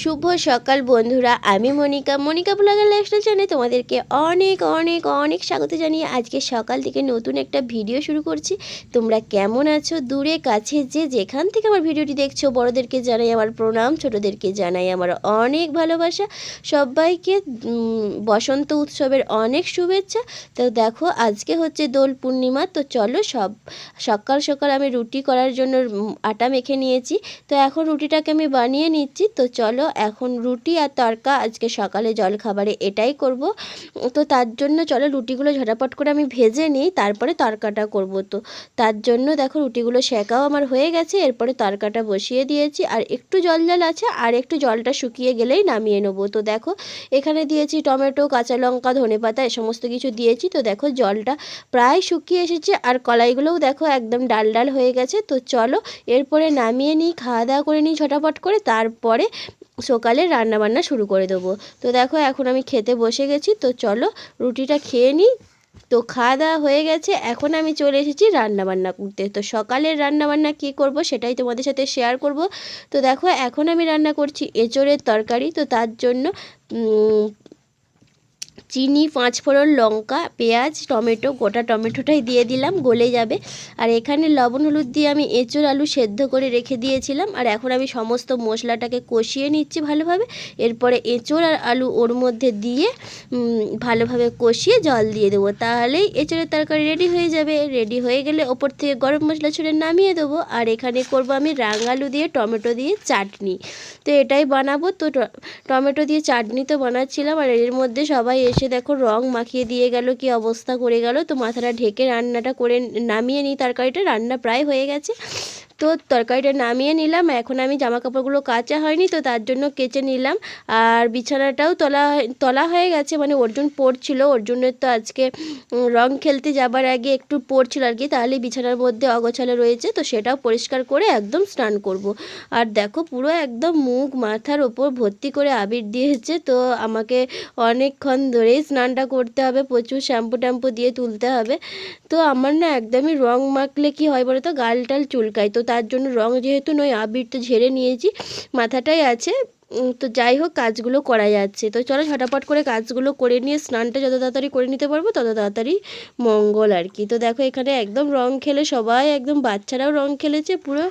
শুভ সকাল বন্ধুরা, আমি মনিকা। মনিকা ব্লগের লাইফস্টাইল চ্যানেলে তোমাদেরকে অনেক অনেক অনেক স্বাগত জানিয়ে আজকে সকাল থেকে নতুন একটা ভিডিও শুরু করছি। তোমরা কেমন আছো? দূরে, কাছে যে যেখান থেকে আমার ভিডিওটি দেখছ, বড়োদেরকে জানাই আমার প্রণাম, ছোটোদেরকে জানাই আমার অনেক ভালোবাসা। সবাইকে বসন্ত উৎসবের অনেক শুভেচ্ছা। তো দেখো, আজকে হচ্ছে দোল পূর্ণিমা, তো চলো সব, সকাল সকাল আমি রুটি করার জন্য আটা মেখে নিয়েছি। তো এখন রুটিটাকে আমি বানিয়ে নিচ্ছি। তো চলো এখন রুটি আর তরকা আজকে সকালে জল খাবারে এটাই করব। তো তার জন্য চলো রুটিগুলো ঝটাপট করে আমি ভেজে নিই, তারপরে তরকাটা করব। তো তার জন্য দেখো রুটিগুলো শেখাও আমার হয়ে গেছে, এরপরে তরকাটা বসিয়ে দিয়েছি। আর একটু জল জল আছে, আর একটু জলটা শুকিয়ে গেলেই নামিয়ে নেব। তো দেখো এখানে দিয়েছি টমেটো, কাঁচা লঙ্কা, ধনে পাতা, এ সমস্ত কিছু দিয়েছি। তো দেখো জলটা প্রায় শুকিয়ে এসেছে, আর কলাইগুলোও দেখো একদম ডাল ডাল হয়ে গেছে। তো চলো এরপরে নামিয়ে নিই, খাওয়া দাওয়া করে নিই ঝটাপট করে, তারপরে সকালে রান্নাবান্না শুরু করে দেবো। তো দেখো এখন আমি খেতে বসে গেছি, তো চলো রুটিটা খেয়ে নিই। তো খাওয়া দাওয়া হয়ে গেছে, এখন আমি চলে এসেছি রান্নাবান্না করতে। তো সকালের রান্নাবান্না কী করব সেটাই তোমাদের সাথে শেয়ার করব। তো দেখো এখন আমি রান্না করছি এঁচোড়ের তরকারি, তো তার জন্য চিনি পাঁচ ফোড়ন লঙ্কা, পেঁয়াজ, টমেটো, গোটা টমেটোটাই দিয়ে দিলাম, গলে যাবে। আর এখানে লবণ, হলুদ দিয়ে আমি এঁচোড়, আলু সেদ্ধ করে রেখে দিয়েছিলাম। আর এখন আমি সমস্ত মশলাটাকে কষিয়ে নিচ্ছি ভালোভাবে। এরপরে এঁচোড় আর আলু ওর মধ্যে দিয়ে ভালোভাবে কষিয়ে জল দিয়ে দেবো। তাহলেই এঁচোড়ের তরকারি রেডি হয়ে যাবে। রেডি হয়ে গেলে ওপর থেকে গরম মশলা ছুঁড়ে নামিয়ে দেবো। আর এখানে করব আমি রাঙালু দিয়ে, টমেটো দিয়ে চাটনি। তো এটাই বানাবো। তো টমেটো দিয়ে চাটনি তো বানাচ্ছিলাম। আর এর মধ্যে সবাই এসে দেখো রং মাখিয়ে দিয়ে গেল, কি অবস্থা করে গেল। তো মাথাটা ঢেকে রান্নাটা করে নামিয়ে নিই, তরকারিটা। রান্না প্রায় হয়ে গেছে। তো তরকারিটা নামিয়ে নিলাম। এখন আমি জামা কাপড়গুলো কাচা হয়নি, তো তার জন্য কেচে নিলাম। আর বিছানাটাও তলা তলা হয়ে গেছে মানে অর্জুন পড়ছিল। অর্জুনের তো আজকে রং খেলতে যাবার আগে একটু পড়ছিল আর কি। তাহলে বিছানার মধ্যে অগোছালো রয়েছে, তো সেটাও পরিষ্কার করে একদম স্নান করব। আর দেখো, পুরো একদম মুখ, মাথার ওপর ভর্তি করে আবির দিয়েছে, তো আমাকে অনেকক্ষণ ধরেই স্নানটা করতে হবে। প্রচুর শ্যাম্পু ট্যাম্পু দিয়ে তুলতে হবে। তো আমার না একদমই রং মাখলে কি হয় বলো তো গাল টাল চুলকায়। তো তার জন্য রং যেহেতু নয়, আবির তো ঝেড়ে নিয়েছি, মাথাটাই আছে। তো যাই হোক, কাজগুলো করা যাচ্ছে। তো চলো ঝটাপট করে কাজগুলো করে নিয়ে স্নানটা যত তাড়াতাড়ি করে নিতে পারব, তত তাড়াতাড়ি মঙ্গল আর কি। তো দেখো, এখানে একদম রং খেলে সবাই, একদম বাচ্চারাও রং খেলেছে, পুরো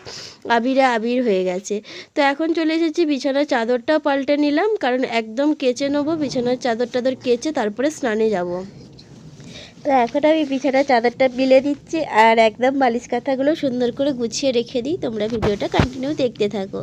আবিরে আবির হয়ে গেছে। তো এখন চলে এসেছি, বিছানার চাদরটাও পাল্টে নিলাম, কারণ একদম কেচে নেব, বিছানার চাদর টাদর কেচে তারপরে স্নানে যাব। তো এখন আমি বিছানার চাদরটা বিলে দিচ্ছি আর একদম বালিশ কাঁথাগুলো সুন্দর করে গুছিয়ে রেখে দিই। তোমরা ভিডিওটা কন্টিনিউ দেখতে থাকো।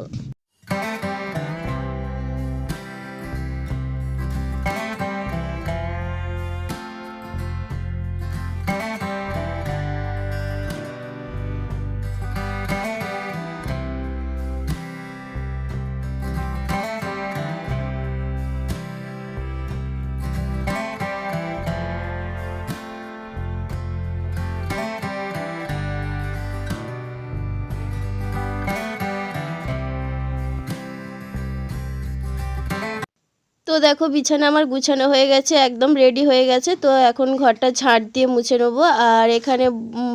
তো দেখো বিছানা আমার গুছানো হয়ে গেছে, একদম রেডি হয়ে গেছে। তো এখন ঘরটা ঝাড় দিয়ে মুছে নেব। আর এখানে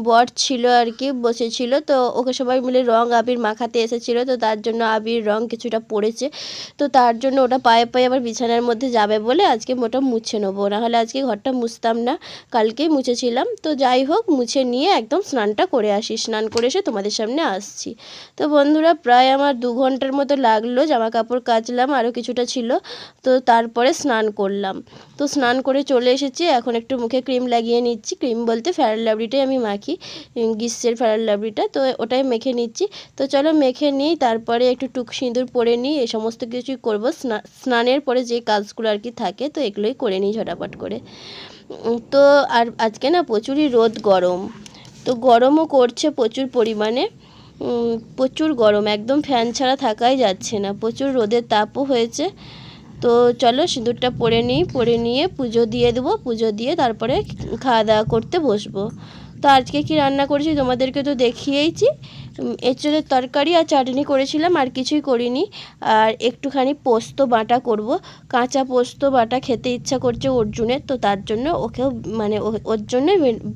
বট ছিল আর কি বসেছিল তো ওকে সবাই মিলে রং আবির মাখাতে এসেছিল। তো তার জন্য আবির রং কিছুটা পড়েছে। তো তার জন্য ওটা পায়ে পায়ে আবার বিছানার মধ্যে যাবে বলে আজকে ওটা মুছে নেব। নাহলে আজকে ঘরটা মুছতাম না। কালকেই মুছেছিলাম। তো যাই হোক, মুছে নিয়ে একদম স্নানটা করে আসি। স্নান করে এসে তোমাদের সামনে আসছি। তো বন্ধুরা, প্রায় আমার দু ঘণ্টার মতো লাগল। জামা কাপড় কাচলাম আরও কিছুটা ছিল। তো তারপরে স্নান করলাম। তো স্নান করে চলে এসেছি, এখন একটু মুখে ক্রিম লাগিয়ে নিচ্ছি। ক্রিম বলতে ফ্যারাল লাভলিটাই আমি মাখি গ্রীষ্মের ফ্যারাল লাভলিটা। তো ওটাই মেখে নিচ্ছি। তো চলো মেখে নিই, তারপরে একটু টুক সিঁদুর পরে নিই, এই সমস্ত কিছুই করব। স্না- স্নানের পরে যে কাজগুলো আর কি থাকে, তো এগুলোই করে নিই ঝটাপট করে। তো আর আজকে না প্রচুরই রোদ, গরম। তো গরমও করছে প্রচুর পরিমাণে। প্রচুর গরম, একদম ফ্যান ছাড়া থাকাই যাচ্ছে না। প্রচুর রোদের তাপও হয়েছে। তো চলো সিঁদুরটা পরে নিই পরে নিয়ে পুজো দিয়ে দেবো পুজো দিয়ে তারপরে খাওয়া দাওয়া করতে বসবো। তো আজকে কি রান্না করেছি তোমাদেরকে তো দেখিয়েইছি। এঁচোড়ের তরকারি আর চাটনি করেছিলাম আর কিছুই করিনি। আর একটুখানি পোস্ত বাটা করব। কাঁচা পোস্ত বাটা খেতে ইচ্ছা করছে অর্জুনের তো তার জন্য ওকেও মানে ওর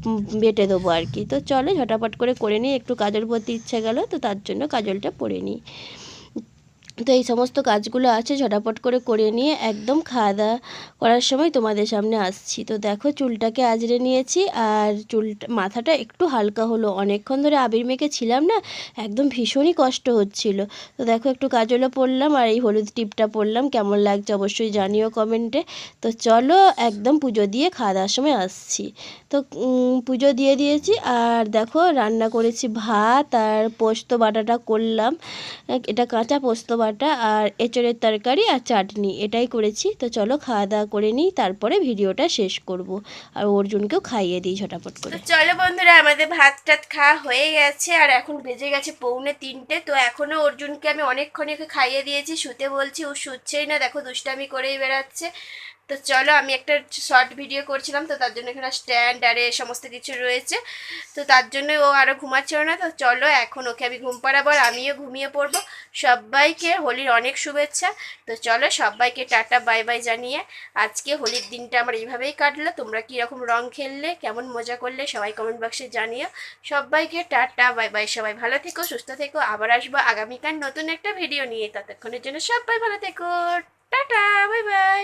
উম, বেটে দেবো আর কি। তো চলো ঝটাপট করে করে নিই একটু কাজল পরতে ইচ্ছা গেল তো তার জন্য কাজলটা পরে নিই। তো এই সমস্ত কাজগুলো আছে, ঝটাপট করে করে নিয়ে একদম খাওয়া দাওয়া করার সময় তোমাদের সামনে আসছি। তো দেখো চুলটাকে আজরে নিয়েছি আর চুলটা, মাথাটা একটু হালকা হলো। অনেকক্ষণ ধরে আবির মেখে ছিলাম না, একদম ভীষণই কষ্ট হচ্ছিল। তো দেখো একটু কাজলও পরলাম আর এই হলুদ টিপটা পরলাম, কেমন লাগছে অবশ্যই জানিও কমেন্টে। তো চলো একদম পুজো দিয়ে খাওয়া দাওয়ার সময় আসছি। তো পুজো দিয়ে দিয়েছি আর দেখো রান্না করেছি ভাত আর পোস্ত বাটাটা করলাম। এটা কাঁচা পোস্ত বাটা আর এঁচড়ের তরকারি আর চাটনি, এটাই করেছি। তো চলো খাওয়া দাওয়া করে নিই, তারপরে ভিডিওটা শেষ করব। আর অর্জুনকেও খাইয়ে দিই ঝটাপট করে। চলো বন্ধুরা, আমাদের ভাত টাত খাওয়া হয়ে গেছে, আর এখন বেজে গেছে পৌনে তিনটে। তো এখনও অর্জুনকে আমি অনেকক্ষণ খাইয়ে দিয়েছি, শুতে বলছি, ও শুচ্ছেই না। দেখো দুষ্টামি করেই বেড়াচ্ছে। তো চলো, আমি একটা শর্ট ভিডিও করছিলাম, তো তার জন্য এখানে স্ট্যান্ড আর সমস্ত কিছু রয়েছে। তো তার জন্য ও আরও ঘুমাচ্ছেও না, তো চলো, এখন ওকে আমি ঘুম পাড়াবো আর আমিও ঘুমিয়ে পড়ব। সবাইকে হোলির অনেক শুভেচ্ছা। তো চলো, সবাইকে টাটা বাই বাই জানিয়ে আজকে হোলির দিনটা আমার এইভাবেই কাটলো। তোমরা কীরকম রং খেললে, কেমন মজা করলে, সবাই কমেন্ট বক্সে জানিও। সবাইকে টাটা বাই বাই সবাই ভালো থেকো, সুস্থ থেকো। আবার আসব আগামীকাল নতুন একটা ভিডিও নিয়ে। ততক্ষণের জন্য সবাই ভালো থেকো। Tata bye bye